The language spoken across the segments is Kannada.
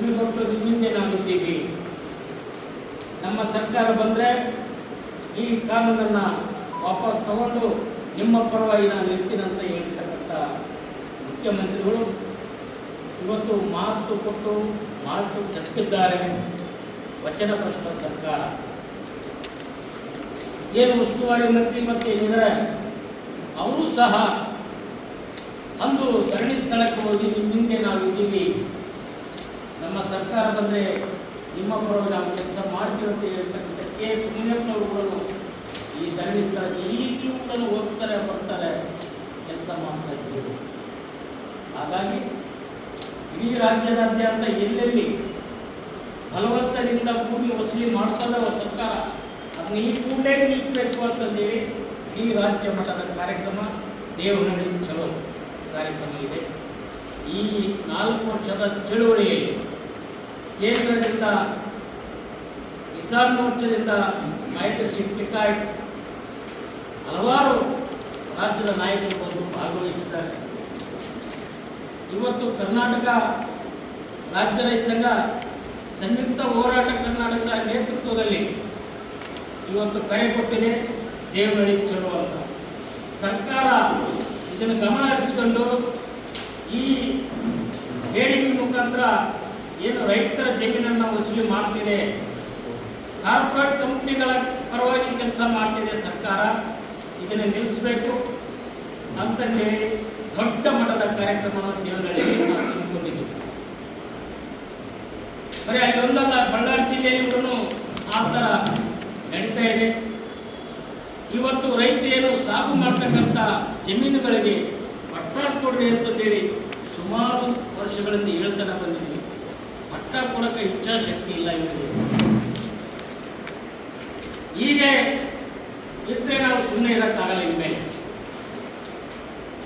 ಕಿವಿಗೊಟ್ಟು ನಿಮ್ಮಿಂದೆ ನಾವಿದ್ದೀವಿ ನಮ್ಮ ಸರ್ಕಾರ ಬಂದರೆ ಈ ಕಾನೂನನ್ನು ವಾಪಸ್ ತಗೊಂಡು ನಿಮ್ಮ ಪರವಾಗಿ ನಾನು ಇರ್ತೀನಂತ ಹೇಳ್ತಕ್ಕಂಥ ಮುಖ್ಯಮಂತ್ರಿಗಳು ಇವತ್ತು ಮಾತು ಕೊಟ್ಟು ಮಾತು ತಪ್ಪಿದ್ದಾರೆ ವಚನಭ್ರಷ್ಟ ಸರ್ಕಾರ. ಏನು ಉಸ್ತುವಾರಿ ಮಂತ್ರಿ ಮತ್ತು ಏನಿದ್ರೆ? ಅವರು ಸಹ ಅಂದು ಸರಣಿ ಸ್ಥಳಕ್ಕೆ ಹೋಗಿ ನಿಮ್ಮ ಹಿಂದೆ ನಾವು ಇದ್ದೀವಿ ನಮ್ಮ ಸರ್ಕಾರ ಬಂದರೆ ನಿಮ್ಮ ಪರವಾಗಿ ನಾವು ಕೆಲಸ ಮಾಡ್ತೀವಿ ಅಂತ ಹೇಳ್ತಕ್ಕಂಥ ಕೆ ಎಚ್ ಮುನಿಯಪ್ಪನವರು ಕೂಡ ಈ ಧರಣಿ ಸ್ಥಳಕ್ಕೆ ಈಗಲೂ ಕೂಡ ಹೋಗ್ತಾರೆ, ಬರ್ತಾರೆ, ಕೆಲಸ ಮಾಡ್ತಾ ಇದ್ದೀವಿ ಹಾಗಾಗಿ ಇಡೀ ರಾಜ್ಯದಾದ್ಯಂತ ಎಲ್ಲೆಲ್ಲಿ ಫಲವತ್ತರಿಂದ ಭೂಮಿ ವಸೂಲಿ ಮಾಡ್ತದವ ಸರ್ಕಾರ, ಅದನ್ನ ಈ ಕೂಡಲೇ ನಿಲ್ಲಿಸಬೇಕು ಅಂತಂದೇಳಿ ಈ ರಾಜ್ಯ ಮಟ್ಟದ ಕಾರ್ಯಕ್ರಮ ದೇವನಹಳ್ಳಿ ಚಲೋ ಕಾರ್ಯಕ್ರಮ ಇದೆ. ಈ ನಾಲ್ಕು ವರ್ಷದ ಚಳುವಳಿಯಲ್ಲಿ ಕೇಂದ್ರದಿಂದ ಕಿಸಾನ್ ಮೋರ್ಚಾದಿಂದ ಮೈತ್ರಿ ಸಿಂಗ್ ಟಿಕಾಯ್ ಹಲವಾರು ರಾಜ್ಯದ ನಾಯಕರು ಬಂದು ಭಾಗವಹಿಸಿದ್ದಾರೆ. ಇವತ್ತು ಕರ್ನಾಟಕ ರಾಜ್ಯ ರೈತ ಸಂಘ ಸಂಯುಕ್ತ ಹೋರಾಟ ಕರ್ನಾಟಕದ ನೇತೃತ್ವದಲ್ಲಿ ಇವತ್ತು ಕರೆ ಕೊಟ್ಟಿದೆ ದೇವನಹಳ್ಳಿ ಚಲೋ ಅಂತ. ಸರ್ಕಾರ ಇದನ್ನು ಗಮನ ಹರಿಸಿಕೊಂಡು ಈ ಹೇಳಿಕೆ ಮುಖಾಂತರ ಏನು ರೈತರ ಜಮೀನನ್ನು ವಸೂಲಿ ಮಾಡ್ತಿದೆ? ಕಾರ್ಪೊರೇಟ್ ಕಂಪ್ನಿಗಳ ಪರವಾಗಿ ಕೆಲಸ ಮಾಡ್ತಿದೆ ಸರ್ಕಾರ. ಇದನ್ನು ನಿಲ್ಲಿಸಬೇಕು ಅಂತಂದೇಳಿ ದೊಡ್ಡ ಮಟ್ಟದ ಕಾರ್ಯಕ್ರಮವನ್ನು ದೇವನಹಳ್ಳಿಯಲ್ಲಿ ಬರೀ ಬಳ್ಳಾರಿ ಜಿಲ್ಲೆಯಲ್ಲಿ ಕೂಡ ಆ ಥರ ನಡೀತಾ ಇದೆ. ಇವತ್ತು ರೈತ ಏನು ಸಾగు ಮಾಡ್ತಕ್ಕಂಥ ಜಮೀನುಗಳಿಗೆ ಪಟ್ಟ ಕೊಡ್ರಿ ಅಂತಂದೇಳಿ ಸುಮಾರು ವರ್ಷಗಳಿಂದ ಹೇಳ್ತಾನೆ ಬಂದಿದ್ವಿ ಪಟ್ಟ ಕೊಡೋಕೆ ಇಚ್ಛಾಶಕ್ತಿ ಇಲ್ಲ ಇವರಿಗೆ. ಹೀಗೆ ಇದ್ರೆ ನಾವು ಸುಮ್ಮನೆ ಇರೋಕ್ಕಾಗಲ್ಲ ಇನ್ಮೇಲೆ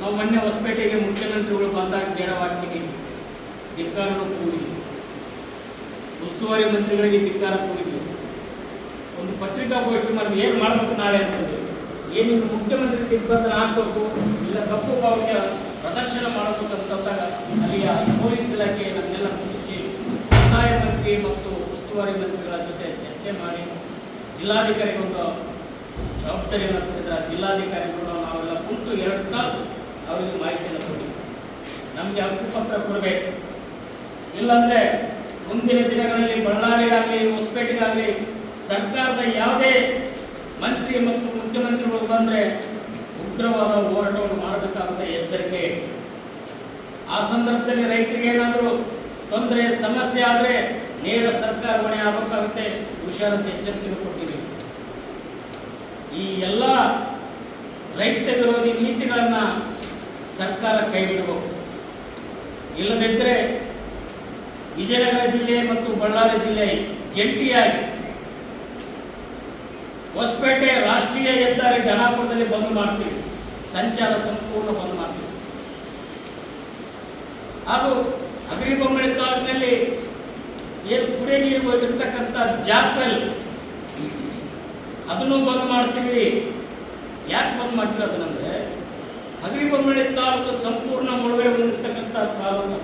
ನಾವು ಮೊನ್ನೆ ಹೊಸಪೇಟೆಗೆ ಮುಖ್ಯಮಂತ್ರಿಗಳು ಬಂದಾಗ ನೇರವಾಗಿ ಧಿಕ್ಕಾರನು ಕೂಡಿದ್ವಿ. ಉಸ್ತುವಾರಿ ಮಂತ್ರಿಗಳಿಗೆ ಧಿಕ್ಕಾರ ಕೂಡಿದ್ವಿ. ಒಂದು ಪತ್ರಿಕಾಗೋಷ್ಠಿ ಮಾಡಿ ಏನು ಮಾಡಬೇಕು ನಾಳೆ ಅಂತಂದ್ರೆ, ಏನು ಮುಖ್ಯಮಂತ್ರಿ ದಿಗ್ಬಂಧನ ಹಾಕಬೇಕು ಇಲ್ಲ ಕಪ್ಪು ಪಾವತಿಯ ಪ್ರದರ್ಶನ ಮಾಡಬೇಕಂತಂದಾಗ ಅಲ್ಲಿಯ ಪೊಲೀಸ್ ಇಲಾಖೆ ನನ್ನೆಲ್ಲ ಮತ್ತು ಉಸ್ತುವಾರಿ ಮಂತ್ರಿಗಳ ಜೊತೆ ಚರ್ಚೆ ಮಾಡಿ ಜಿಲ್ಲಾಧಿಕಾರಿಗೆ ಒಂದು ಜವಾಬ್ದಾರಿಯನ್ನು ಕೊಟ್ಟಿದ್ದಾರೆ. ಜಿಲ್ಲಾಧಿಕಾರಿಗಳು ನಾವೆಲ್ಲ ಕುಂತು ಎರಡು ತಾಸು ಅವರಿಗೆ ಮಾಹಿತಿಯನ್ನು ಕೊಟ್ಟಿದ್ದೀವಿ. ನಮಗೆ ಹಕ್ಕುಪತ್ರ ಕೊಡಬೇಕು. ಇಲ್ಲಾಂದರೆ ಮುಂದಿನ ದಿನಗಳಲ್ಲಿ ಬಳ್ಳಾರಿಗಾಗಲಿ, ಹೊಸಪೇಟೆಗಾಗಲಿ ಸರ್ಕಾರದ ಯಾವುದೇ ಮಂತ್ರಿ ಮತ್ತು ಮುಖ್ಯಮಂತ್ರಿಗಳು ಬಂದರೆ ಉಗ್ರವಾದ ಹೋರಾಟವನ್ನು ಮಾಡಬೇಕಾದಂಥ ಎಚ್ಚರಿಕೆ. ಆ ಸಂದರ್ಭದಲ್ಲಿ ರೈತರಿಗೆ ಏನಾದರೂ ತೊಂದರೆ, ಸಮಸ್ಯೆ ಆದರೆ ನೇರ ಸರ್ಕಾರ ಹೊಣೆ ಆಗಬೇಕಾಗುತ್ತೆ. ಹುಷಾರಂತೆ ಎಚ್ಚರಿಕೆಯನ್ನು ಕೊಟ್ಟಿದೆ ಈ ಎಲ್ಲ ರೈತ ವಿರೋಧಿ ನೀತಿಗಳನ್ನು ಸರ್ಕಾರ ಕೈ ಇಲ್ಲದಿದ್ದರೆ ವಿಜಯನಗರ ಜಿಲ್ಲೆ ಮತ್ತು ಬಳ್ಳಾರಿ ಜಿಲ್ಲೆ ಜಂಟಿಯಾಗಿ ಹೊಸಪೇಟೆ ರಾಷ್ಟ್ರೀಯ ಹೆದ್ದಾರಿ ಘನಾಪುರದಲ್ಲಿ ಬಂದ್ ಮಾಡ್ತೀವಿ. ಸಂಚಾರ ಸಂಪೂರ್ಣ ಬಂದ್ ಮಾಡ್ತೀವಿ. ಹಾಗೂ ಅಗ್ರಿಬೊಮ್ಮಳಿ ತಾಲೂಕಿನಲ್ಲಿ ಏನು ಕುಡಿಯ ನೀರು ಹೋಗಿರ್ತಕ್ಕಂಥ ಜಾಕ್ವೆಲ್ ಅದನ್ನು ಬಂದ್ ಮಾಡ್ತೀವಿ. ಯಾಕೆ ಬಂದ್ ಮಾಡ್ತೀವಿ ಅದನ್ನಂದ್ರೆ ಹಗರಿಬೊಮ್ಮಳಿ ತಾಲೂಕು ಸಂಪೂರ್ಣ ಮುಳುಗಡೆ ಬಂದಿರತಕ್ಕಂಥ ತಾಲೂಕು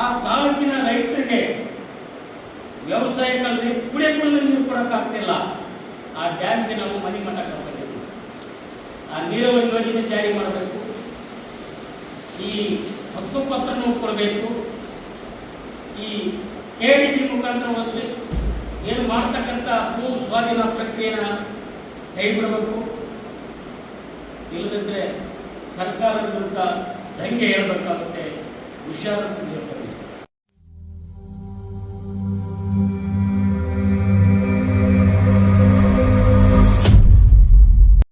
ಆ ತಾಲೂಕಿನ ರೈತರಿಗೆ ವ್ಯವಸಾಯಗಳಲ್ಲಿ ಕುಡಿಯ ಕುಡಿದ ನೀರು ಕೊಡೋಕ್ಕಾಗ್ತಿಲ್ಲ. ಆ ಡ್ಯಾಮ್ಗೆ ನಾವು ಮನೆ ಮಠ ಕರ್ಕೊಂಡಿದ್ದೀವಿ ಆ ನೀರಾವರಿ ಯೋಜನೆ ಜಾರಿ ಮಾಡಬೇಕು. ಈ ಹತ್ತು ಪತ್ರ ಕೊಡಬೇಕು. ಈ ಕೆ ಮುಖಾಂತರ ವಸ್ತು ಏನು ಮಾಡ್ತಕ್ಕಂಥ ಭೂ ಸ್ವಾಧೀನ ಪ್ರಕ್ರಿಯೆನ ಕೈ ಬಿಡಬೇಕು ಇಲ್ಲದಿದ್ದರೆ ಸರ್ಕಾರದ ವಿರುದ್ಧ ದಂಗೆ ಹೇಳಬೇಕಾಗುತ್ತೆ. ಹುಷಾರು